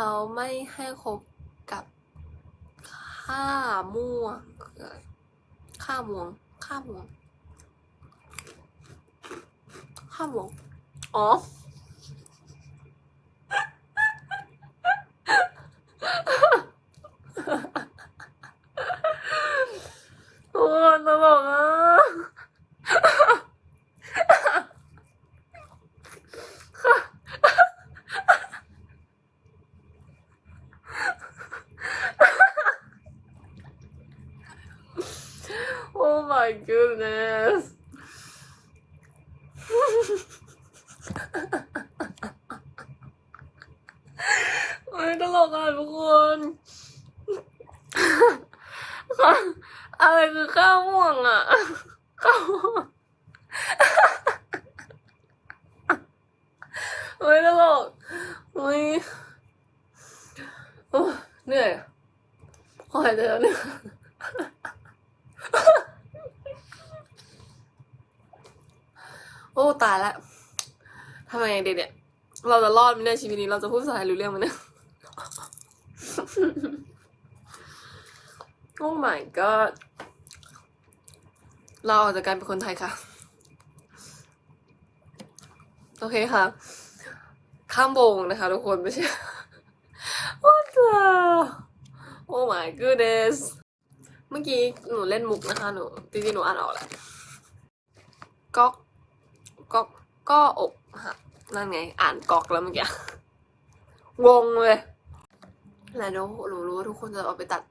เขาไม่ให้คบกับข้าม่วงคืออะไรข้ามวงข้ามวงข้ามวงอ๋อ โอ้ยตลกอะ Oh my goodness โอ้ยตลกอะทุกคนอะไรคือข้าวม่วงอะข้าวม่วงโอ้ยตลกโอ้ยเหนื่อยขอหายใจแล้วเนี่ย โอ้ตายละทำไงเดีเนี่ย เราจะรอดไหมเนี่ยชีวิตนี้ เราจะพูดภาษาไทยรู้เรื่องไหมเนี่ย โอ้ my god เราออกจากการเป็นคนไทยค่ะ โอเคค่ะ ข้ามวงนะคะทุกคนไม่ใช่ What the Oh my goodness เมื่อกี้หนูเล่นมุกนะคะ หนูจริงๆหนูอ่านออกแหละก๊อก ก็ก็อกหักนั่นไง อ่านกอกแล้วเมื่อกี้งงเลยแล้วหนูหนูรู้ว่าทุกคนจะเอาไปตัด